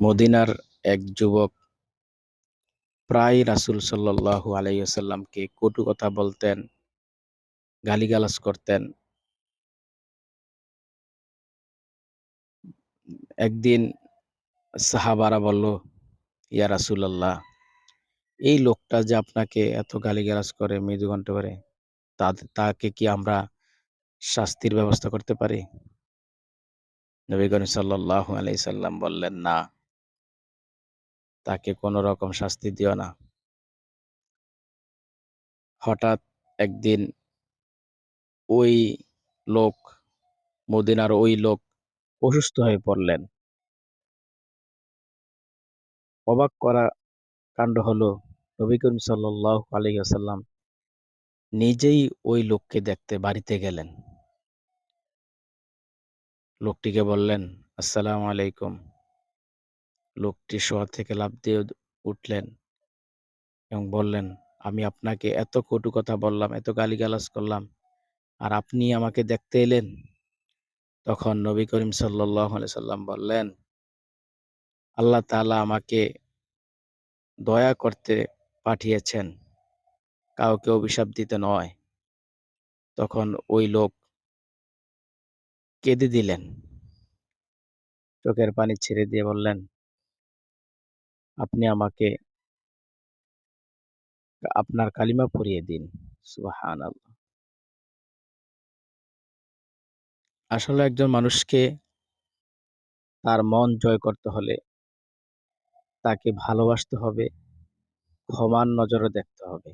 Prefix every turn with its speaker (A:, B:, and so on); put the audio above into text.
A: মদিনার এক যুবক প্রায় রাসুল সাল্লাল্লাহু আলাইহি ওয়াসাল্লামকে কটু কথা বলতেন, গালিগালাজ করতেন। একদিন সাহাবারা বলল, ইয়া রাসূলাল্লাহ, এই লোকটা যে আপনাকে এত গালিগালাজ করে মৃদুকণ্ঠে করে, তাকে কি আমরা শাস্তির ব্যবস্থা করতে পারি? নবী করিম সাল্লাল্লাহু আলাইহি সাল্লাম বললেন, না। তাকে কোনো রকম শাস্তি দিও না। হঠাৎ একদিন ওই লোক, মদিনার ওই লোক অসুস্থ হয়ে পড়লেন। অবাক করা কাণ্ড হলো নবী করিম আলাইহি নিজেই ওই লোককে দেখতে বাড়িতে গেলেন। লোকটিকে বললেন, আসসালামু আলাইকুম। লোকটি শোয়া থেকে লাফ দিয়ে উঠলেন এবং বললেন, আমি আপনাকে এত কটু কথা বললাম, এত গালিগালাজ করলাম, আর আপনি আমাকে দেখতে এলেন? তখন নবী করিম আলাইহি সাল্লাম বললেন, আল্লাহ তাআলা আমাকে দয়া করতে পাঠিয়েছেন, কাউকে অভিশাপ দিতে নয়। তখন ওই লোক কেঁদে দিলেন। চোখের পানি ছেড়ে দিয়ে বললেন, আপনি আমাকে আপনার কালিমা পড়িয়ে দিন। সুবাহান আসলে একজন মানুষকে তার মন জয় করতে হলে তাকে ভালোবাসতে হবে, ক্ষমার নজরে দেখতে হবে।